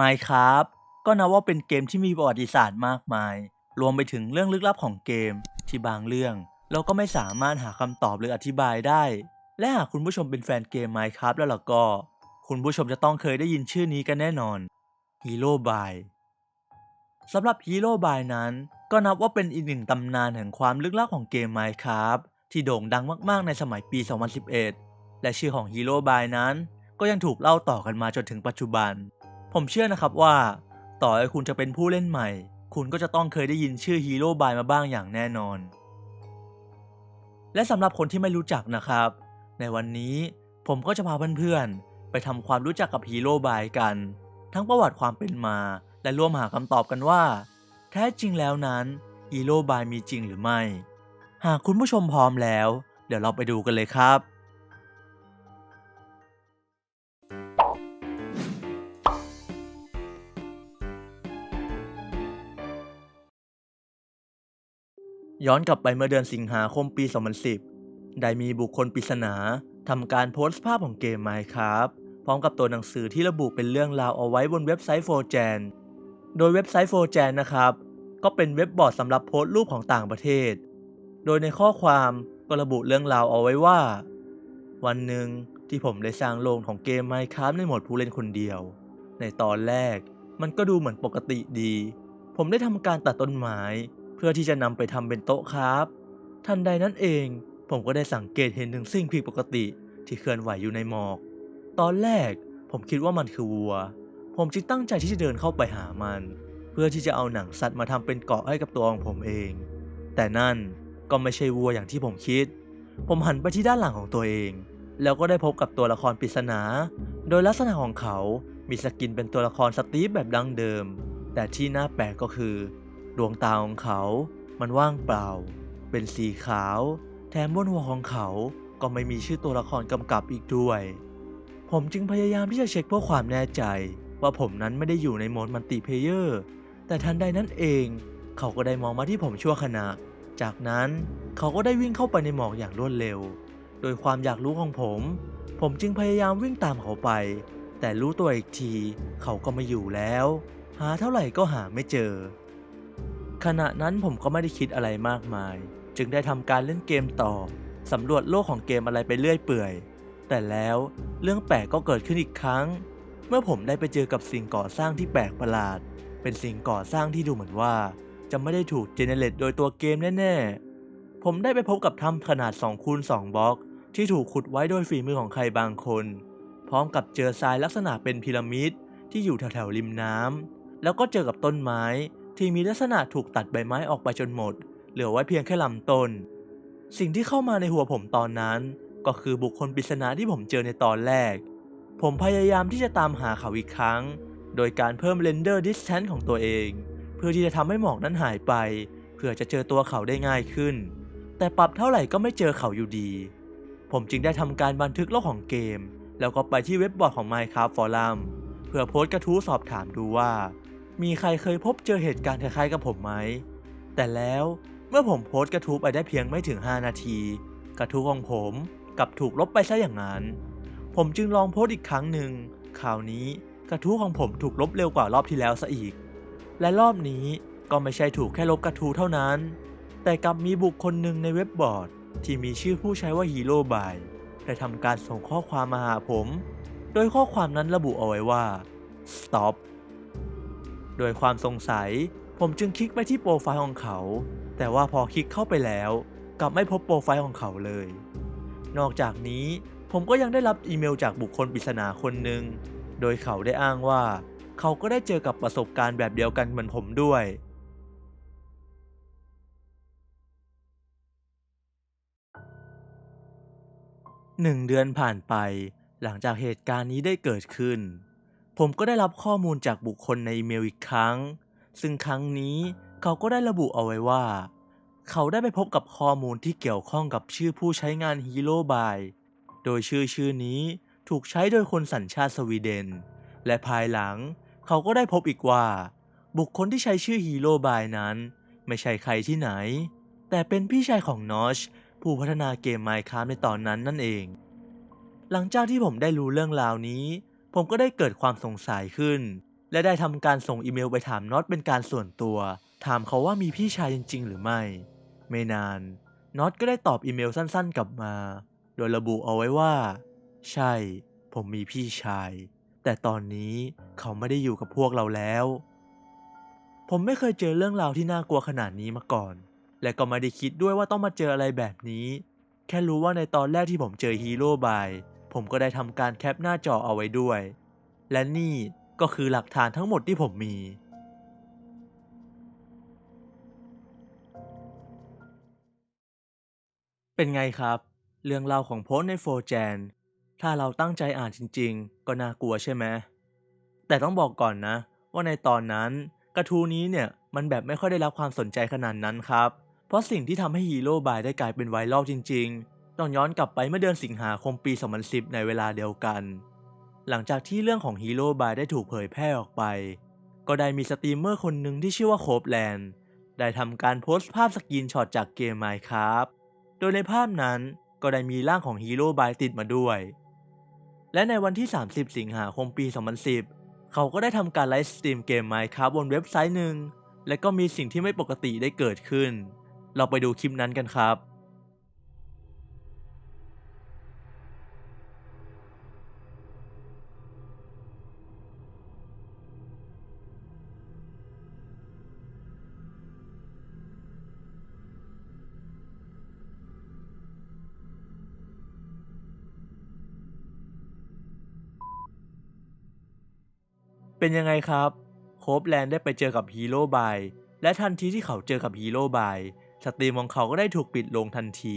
Minecraft ก็นับว่าเป็นเกมที่มีประวัติศาสตร์มากมาย รวมไปถึงเรื่องลึกลับของเกม ที่บางเรื่อง เราก็ไม่สามารถหาคำตอบหรืออธิบายได้ และหากคุณผู้ชมเป็นแฟนเกม Minecraft แล้วล่ะก็ คุณผู้ชมจะต้องเคยได้ยินชื่อนี้กันแน่นอน Hero by สำหรับ Hero by นั้น ก็นับว่าเป็นอีกหนึ่งตำนานแห่งความลึกลับของเกม Minecraft ที่โด่งดังมาก ๆ ในสมัยปี 2011 และชื่อของ Hero by นั้น ก็ยังถูกเล่าต่อกันมาจนถึงปัจจุบัน ผมเชื่อนะครับว่า ต่อให้คุณจะเป็นผู้เล่นใหม่ คุณก็จะต้องเคยได้ยินชื่อ Hero by มาบ้างอย่างแน่นอน และสำหรับคนที่ไม่รู้จักนะครับ ในวันนี้ผมก็จะพาเพื่อนๆ ไปทำความรู้จักกับ Hero by กัน ทั้งประวัติความเป็นมา และร่วมหาคำตอบกันว่า แท้จริงแล้วนั้น Hero by มีจริงหรือไม่ หากคุณผู้ชมพร้อมแล้ว เดี๋ยวเราไปดูกันเลยครับ ย้อนกลับไปเมื่อเดือนสิงหาคมปี 2010 ได้มีบุคคลปริศนาทำการโพสต์ภาพของเกม Minecraft พร้อมกับตัวหนังสือที่ระบุเป็นเรื่องราวเอาไว้บนเว็บไซต์ 4chan โดยเว็บไซต์ 4chan นะครับ ก็เป็นเว็บบอร์ดสำหรับโพสต์รูปของต่างประเทศ โดยในข้อความก็ระบุเรื่องราวเอาไว้ว่า วันหนึ่งที่ผมได้สร้างโลกของเกม Minecraft ในโหมดผู้เล่นคนเดียว ในตอนแรกมันก็ดูเหมือนปกติดี ผมได้ทำการตัดต้นไม้ เพื่อที่จะนำไปทำเป็นโต๊ะครับ ทันใดนั้นเอง ผมก็ได้สังเกตเห็นถึงสิ่งผิดปกติที่เคลื่อนไหวอยู่ในหมอก ตอนแรกผมคิดว่ามันคือวัว ผมจึงตั้งใจที่จะเดินเข้าไปหามัน เพื่อที่จะเอาหนังสัตว์มาทำเป็นเกาะให้กับตัวของผมเอง แต่นั่นก็ไม่ใช่วัวอย่างที่ผมคิด ผมหันไปที่ด้านหลังของตัวเอง แล้วก็ได้พบกับตัวละครปริศนา โดยลักษณะของเขา มีสกินเป็นตัวละครสตีฟแบบดั้งเดิม แต่ที่น่าแปลกก็คือ ดวงตาของเขา มันว่างเปล่า เป็นสีขาว แถมบนหัวของเขาก็ไม่มีชื่อตัวละครกำกับอีกด้วย ผมจึงพยายามที่จะเช็คเพื่อความแน่ใจ ว่าผมนั้นไม่ได้อยู่ในโหมดมัลติเพเยอร์ แต่ทันใดนั้นเอง เขาก็ได้มองมาที่ผมชั่วขณะ จากนั้นเขาก็ได้วิ่งเข้าไปในหมอกอย่างรวดเร็ว โดยความอยากรู้ของผม ผมจึงพยายามวิ่งตามเขาไป แต่รู้ตัวอีกที เขาก็ไม่อยู่แล้ว หาเท่าไหร่ก็หาไม่เจอ ขณะนั้นผมก็ไม่ได้คิดอะไรมากมาย จึงได้ทำการเล่นเกมต่อสำรวจโลกของเกมอะไรไปเรื่อยเปื่อย แต่แล้วเรื่องแปลกก็เกิดขึ้นอีกครั้ง เมื่อผมได้ไปเจอกับสิ่งก่อสร้างที่แปลกประหลาด เป็นสิ่งก่อสร้างที่ดูเหมือนว่า จะไม่ได้ถูกเจเนเรตโดยตัวเกมแน่ๆ ผมได้ไปพบกับถ้ำขนาด2คูณ2บล็อก ที่ถูกขุดไว้โดยฝีมือของใครบางคน พร้อมกับเจอทรายลักษณะเป็นพีระมิดที่อยู่แถวๆริมน้ำแล้วก็เจอกับต้นไม้ ที่มีลักษณะถูกตัดใบไม้ออกไปจนหมด เหลือไว้เพียงแค่ลำต้น สิ่งที่เข้ามาในหัวผมตอนนั้น ก็คือบุคคลปริศนาที่ผมเจอในตอนแรก ผมพยายามที่จะตามหาเขาอีกครั้ง โดยการเพิ่ม render distance ของตัวเอง เพื่อที่จะทำให้หมอกนั้นหายไป เพื่อจะเจอตัวเขาได้ง่ายขึ้น แต่ปรับเท่าไหร่ก็ไม่เจอเขาอยู่ดี ผมจึงได้ทำการบันทึกโลกของเกม แล้วก็ไปที่เว็บบอร์ดของ Minecraft Forum เพื่อโพสต์กระทู้สอบถามดูว่า มีใครเคยพบเจอเหตุการณ์คล้ายๆกับผมไหม แต่แล้วเมื่อผมโพสต์กระทู้ไปได้เพียงไม่ถึง 5 นาที กระทู้ของผมกลับถูกลบไปซะอย่างนั้น ผมจึงลองโพสต์อีกครั้งหนึ่งคราวนี้กระทู้ของผมถูกลบเร็วกว่ารอบที่แล้วซะอีก และรอบนี้ก็ไม่ใช่ถูกแค่ลบกระทู้เท่านั้น แต่กลับมีบุคคลหนึ่งในเว็บบอร์ด ที่มีชื่อผู้ใช้ว่าฮีโร่บายได้ทำการส่งข้อความมาหาผม โดยข้อความนั้นระบุเอาไว้ว่า stop โดยความสงสัย ผมจึงคลิกไปที่โปรไฟล์ของเขา แต่ว่าพอคลิกเข้าไปแล้ว กลับไม่พบโปรไฟล์ของเขาเลย นอกจากนี้ผมก็ยังได้รับอีเมลจากบุคคลปริศนาคนหนึ่ง โดยเขาได้อ้างว่า เขาก็ได้เจอกับประสบการณ์แบบเดียวกันเหมือนผมด้วย หนึ่งเดือนผ่านไป หลังจากเหตุการณ์นี้ได้เกิดขึ้น ผมก็ได้รับข้อมูลจากบุคคลในอีเมลอีกครั้ง ซึ่งครั้งนี้เขาก็ได้ระบุเอาไว้ว่า เขาได้ไปพบกับข้อมูลที่เกี่ยวข้องกับชื่อผู้ใช้งานฮีโร่บาย โดยชื่อชื่อนี้ถูกใช้โดยคนสัญชาติสวีเดน และภายหลังเขาก็ได้พบอีกว่า บุคคลที่ใช้ชื่อฮีโร่บายนั้น ไม่ใช่ใครที่ไหน แต่เป็นพี่ชายของนอชผู้พัฒนาเกม Minecraft ในตอนนั้นนั่นเอง หลังจากที่ผมได้รู้เรื่องราวนี้ ผมก็ได้เกิดความสงสัยขึ้น และได้ทำการส่งอีเมลไปถามน็อตเป็นการส่วนตัว ถามเขาว่ามีพี่ชายจริง ๆ หรือไม่ ไม่นานน็อตก็ได้ตอบอีเมลสั้นๆ กลับมา โดยระบุเอาไว้ว่า ใช่ ผมมีพี่ชาย แต่ตอนนี้เขาไม่ได้อยู่กับพวกเราแล้ว ผมไม่เคยเจอเรื่องราวที่น่ากลัวขนาดนี้มาก่อน และก็ไม่ได้คิดด้วยว่าต้องมาเจออะไรแบบนี้ แค่รู้ว่าในตอนแรกที่ผมเจอฮีโร่บาย ผมก็ได้ทำการแคปหน้าจอเอาไว้ด้วย และนี่ก็คือหลักฐานทั้งหมดที่ผมมี เป็นไงครับ เรื่องราวของโพสในโฟแจนถ้าเราตั้งใจอ่านจริง ๆ ก็น่ากลัวใช่ไหมแต่ต้องบอกก่อนนะ ว่าในตอนนั้นกระทูนี้เนี่ยมันแบบไม่ค่อยได้รับความสนใจขนาดนั้นครับ เพราะสิ่งที่ทำให้ฮีโร่บายได้กลายเป็นไวรัลจริง ๆ ต้องย้อนกลับไปเมื่อเดือนสิงหาคมปี 2010 ในเวลาเดียวกัน หลังจากที่เรื่องของฮีโร่บายได้ถูกเผยแพร่ออกไป ก็ได้มีสตรีมเมอร์คนหนึ่งที่ชื่อว่าโคบแลนด์ได้ทำการโพสต์ภาพสกรีนช็อตจากเกม Minecraft โดยในภาพนั้นก็ได้มีร่างของฮีโร่บายติดมาด้วย และในวันที่ 30 สิงหาคมปี 2010 เขาก็ได้ทำการไลฟ์สตรีมเกม Minecraft บนเว็บไซต์หนึ่ง และก็มีสิ่งที่ไม่ปกติได้เกิดขึ้น เราไปดูคลิปนั้นกันครับ เป็นยังไงครับ โคบแลนได้ไปเจอกับฮีโร่บายและทันทีที่เขาเจอกับฮีโร่บายสตรีมของเขาก็ได้ถูกปิดลงทันที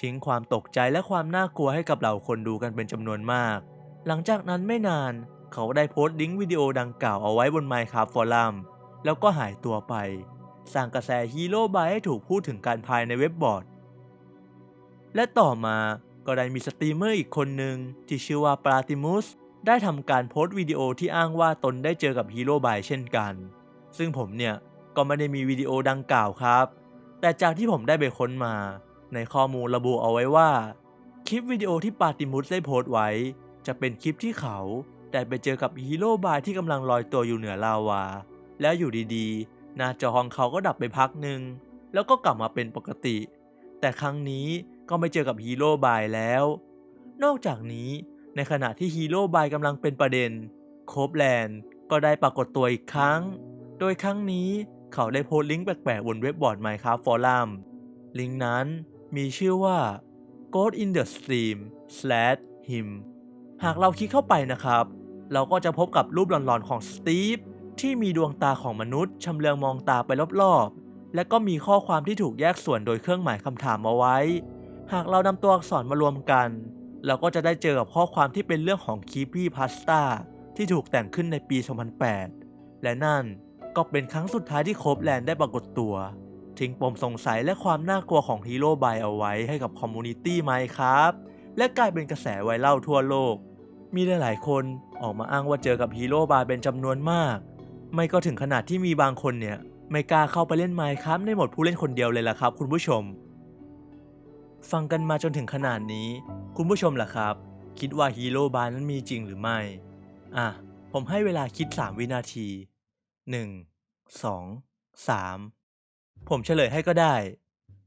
ทิ้งความตกใจและความน่ากลัวให้กับเหล่าคนดูกันเป็นจำนวนมาก หลังจากนั้นไม่นาน เขาได้โพสต์ลิงก์วิดีโอดังกล่าวเอาไว้บน Minecraft Forum แล้วก็หายตัวไป สร้างกระแสฮีโร่บายให้ถูกพูดถึงการภายในเว็บบอร์ด และต่อมาก็ได้มีสตรีมเมอร์อีกคนหนึ่งที่ชื่อว่าปราติมุส ได้ทำการโพสต์วิดีโอที่อ้างว่าตนได้เจอกับฮีโร่บายเช่นกัน ซึ่งผมเนี่ยก็ไม่ได้มีวิดีโอดังกล่าวครับ แต่จากที่ผมได้ไปค้นมา ในข้อมูลระบุเอาไว้ว่า คลิปวิดีโอที่ปาติมุสได้โพสต์ไว้ จะเป็นคลิปที่เขาได้ไปเจอกับฮีโร่บายที่กำลังลอยตัวอยู่เหนือลาวา แล้วอยู่ดีๆ หน้าจอของเขาก็ดับไปพักหนึ่งแล้วก็กลับมาเป็นปกติ แต่ครั้งนี้ก็ไม่เจอกับฮีโร่บายแล้ว นอกจากนี้ ในขณะที่ฮีโร่บายกำลังเป็นประเด็น โคบแลนด์ก็ได้ปรากฏตัวอีกครั้ง โดยครั้งนี้เขาได้โพสต์ลิงก์แปลกๆบนเว็บบอร์ด Minecraft Forum ลิงก์นั้นมีชื่อว่า g o d in the stream slash him หากเราคลิกเข้าไปนะครับ เราก็จะพบกับรูปหลอนๆของสตีฟที่มีดวงตาของมนุษย์ชำเลืองมองตาไปรอบๆ และก็มีข้อความที่ถูกแยกส่วนโดยเครื่องหมายคำถามเอาไว้ หากเรานำตัวอักษรมารวมกัน เราก็จะได้เจอกับข้อความที่เป็นเรื่องของ Creepy Pasta ที่ถูกแต่งขึ้นในปี 2008 และนั่นก็เป็นครั้งสุดท้ายที่โคบแลนด์ได้ปรากฏตัว ทิ้งปมสงสัยและความน่ากลัวของฮีโร่บายเอาไว้ให้กับคอมมูนิตี้ไมครับ และกลายเป็นกระแสไวรัลทั่วโลก มีหลายๆคนออกมาอ้างว่าเจอกับฮีโร่บายเป็นจำนวนมาก ไม่ก็ถึงขนาดที่มีบางคนเนี่ย ไม่กล้าเข้าไปเล่นไมค์ครับในหมดผู้เล่นคนเดียวเลยล่ะครับ คุณผู้ชม ฟังกันมาจนถึงขนาดนี้ คุณผู้ชมล่ะครับ คิดว่าฮีโร่บายนั้นมีจริงหรือไม่ อะ ผมให้เวลาคิด 3 วินาที 1 2 3 ผมเฉลยให้ก็ได้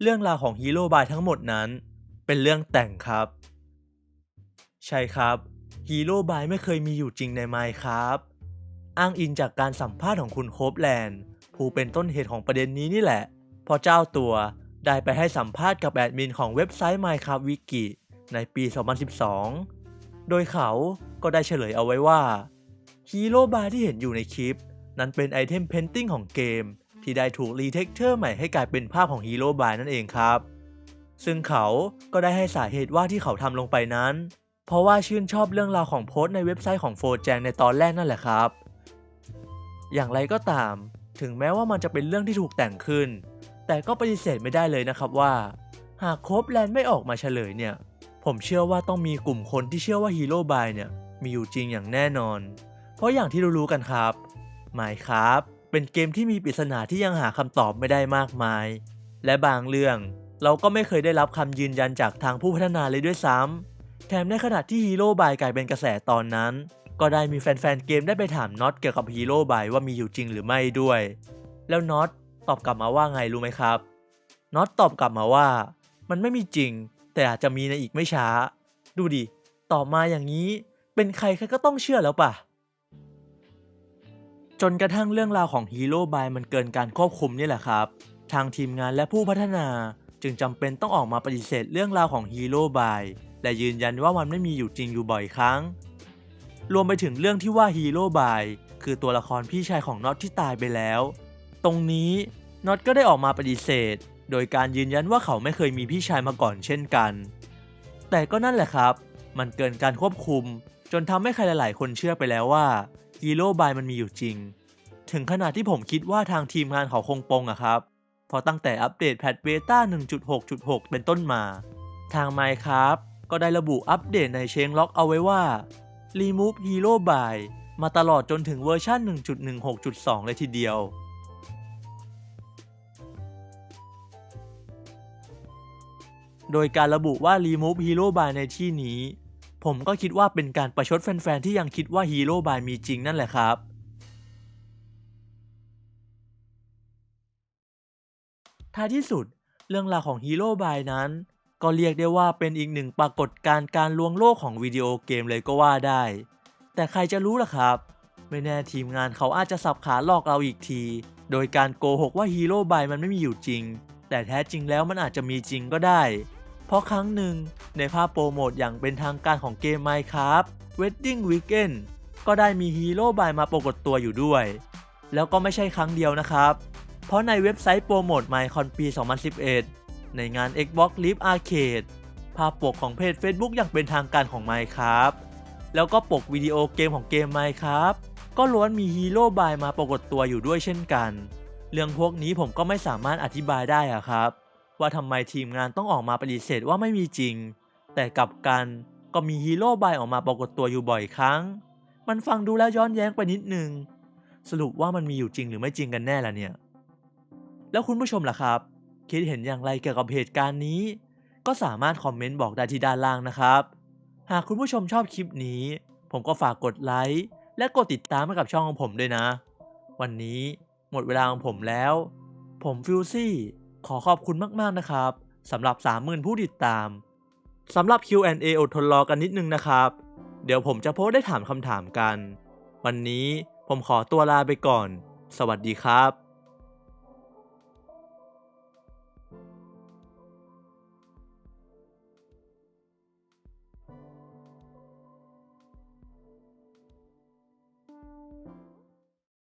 เรื่องราวของฮีโร่บายทั้งหมดนั้น เป็นเรื่องแต่งครับ ใช่ครับ ฮีโร่บายไม่เคยมีอยู่จริงในไมค์ครับ อ้างอิงจากการสัมภาษณ์ของคุณโคบแลนด์ ผู้เป็นต้นเหตุของประเด็นนี้นี่แหละ พอเจ้าตัวได้ไปให้สัมภาษณ์กับแอดมินของเว็บไซต์ Minecraft Wiki ในปี 2012 โดยเขาก็ได้เฉลยเอาไว้ว่าฮีโร่บายที่เห็นอยู่ในคลิป นั้นเป็นไอเทมเพนติ้งของเกม ที่ได้ถูกรีเทคเจอร์ใหม่ให้กลายเป็นภาพของฮีโร่บายนั่นเองครับ ซึ่งเขาก็ได้ให้สาเหตุว่าที่เขาทำลงไปนั้น เพราะว่าชื่นชอบเรื่องราวของโพสต์ในเว็บไซต์ของโฟแจงในตอนแรกนั่นแหละครับ อย่างไรก็ตาม ถึงแม้ว่ามันจะเป็นเรื่องที่ถูกแต่งขึ้น แต่ก็ปฏิเสธไม่ได้เลยนะครับว่า หากโคบแลนด์ไม่ออกมาเฉลยเนี่ย ผมเชื่อว่าต้องมีกลุ่มคนที่เชื่อว่าฮีโร่บายเนี่ยมีอยู่จริงอย่างแน่นอน เพราะอย่างที่รู้ๆกันครับ Minecraft เป็นเกมที่มีปริศนาที่ยังหาคำตอบไม่ได้มากมาย และบางเรื่องเราก็ไม่เคยได้รับคำยืนยันจากทางผู้พัฒนาเลยด้วยซ้ำแถมในขณะที่ฮีโร่บายกลายเป็นกระแสตอนนั้น ก็ได้มีแฟนๆเกมได้ไปถามน็อตเกี่ยวกับฮีโร่บายว่ามีอยู่จริงหรือไม่ด้วย แล้วน็อตตอบกลับมาว่าไงรู้ไหมครับน็อตตอบกลับมาว่า มันไม่มีจริง แต่อาจจะมีในอีกไม่ช้า ดูดิ ต่อมาอย่างนี้ เป็นใครใครก็ต้องเชื่อแล้วป่ะ จนกระทั่งเรื่องราวของฮีโร่บายมันเกินการควบคุมนี่แหละครับ ทางทีมงานและผู้พัฒนาจึงจำเป็นต้องออกมาปฏิเสธเรื่องราวของฮีโร่บายและยืนยันว่ามันไม่มีอยู่จริงอยู่บ่อยครั้ง รวมไปถึงเรื่องที่ว่าฮีโร่บายคือตัวละครพี่ชายของน็อตที่ตายไปแล้ว ตรงนี้น็อตก็ได้ออกมาปฏิเสธ โดยการยืนยันว่าเขาไม่เคยมีพี่ชายมาก่อนเช่นกัน แต่ก็นั่นแหละครับ มันเกินการควบคุม จนทำให้ใครหลาย ๆ คนเชื่อไปแล้วว่าฮีโร่บายมันมีอยู่จริง ถึงขนาดที่ผมคิดว่าทางทีมงานเขาคงปงอะครับเพราะตั้งแต่อัปเดตแพทเบต้า 1.6.6 เป็นต้นมา ทาง Minecraft ก็ได้ระบุอัปเดตในเชงล็อกเอาไว้ว่า Remove Hero by มาตลอดจนถึงเวอร์ชัน1.16.2 เลยทีเดียว โดยการระบุว่า Remove Hero by ในที่นี้ ผมก็คิดว่าเป็นการประชดแฟนๆ ที่ยังคิดว่า Hero by มีจริงนั่นแหละครับ ท้ายที่สุดเรื่องราวของฮีโร่บายนั้น ก็เรียกได้ว่าเป็นอีกหนึ่งปรากฏการณ์การลวงโลกของวิดีโอเกมเลยก็ว่าได้ แต่ใครจะรู้ล่ะครับ ไม่แน่ทีมงานเขาอาจจะสับขาหลอกเราอีกที โดยการโกหกว่าฮีโร่บายมันไม่มีอยู่จริง แต่แท้จริงแล้วมันอาจจะมีจริงก็ได้ เพราะครั้งหนึ่งในภาพโปรโมทอย่างเป็นทางการของเกม Minecraft Wedding Weekend ก็ได้มีฮีโร่บายมาปรากฏตัวอยู่ด้วย แล้วก็ไม่ใช่ครั้งเดียวนะครับ เพราะในเว็บไซต์โปรโมท MyCon ปี 2011 ในงาน Xbox Live Arcade ภาพปกของเพจ Facebook อย่างเป็นทางการของ Minecraft แล้วก็ปกวิดีโอเกมของเกม Minecraft ก็ล้วนมีฮีโร่บายมาปรากฏตัวอยู่ด้วยเช่นกัน เรื่องพวกนี้ผมก็ไม่สามารถอธิบายได้อะครับ ว่าทำไมทีมงานต้องออกมาปฏิเสธว่าไม่มีจริง แต่กลับกันก็มีฮีโร่บายออกมาปรากฏตัวอยู่บ่อยครั้ง มันฟังดูแล้วย้อนแย้งไปนิดนึง สรุปว่ามันมีอยู่จริงหรือไม่จริงกันแน่ล่ะเนี่ย แล้วคุณผู้ชมล่ะครับ คิดเห็นอย่างไรเกี่ยวกับเหตุการณ์นี้ ก็สามารถคอมเมนต์บอกได้ที่ด้านล่างนะครับ หากคุณผู้ชมชอบคลิปนี้ ผมก็ฝากกดไลค์และกดติดตามให้กับช่องของผมด้วยนะ วันนี้หมดเวลาของผมแล้ว ผมฟิวซี่ ขอขอบคุณมากๆนะครับสำหรับ 30,000 ผู้ติดตามสำหรับ Q&A อดทนรอกันนิดนึงนะครับ เดี๋ยวผมจะโพสได้ถามคำถามกัน วันนี้ผมขอตัวลาไปก่อน สวัสดีครับ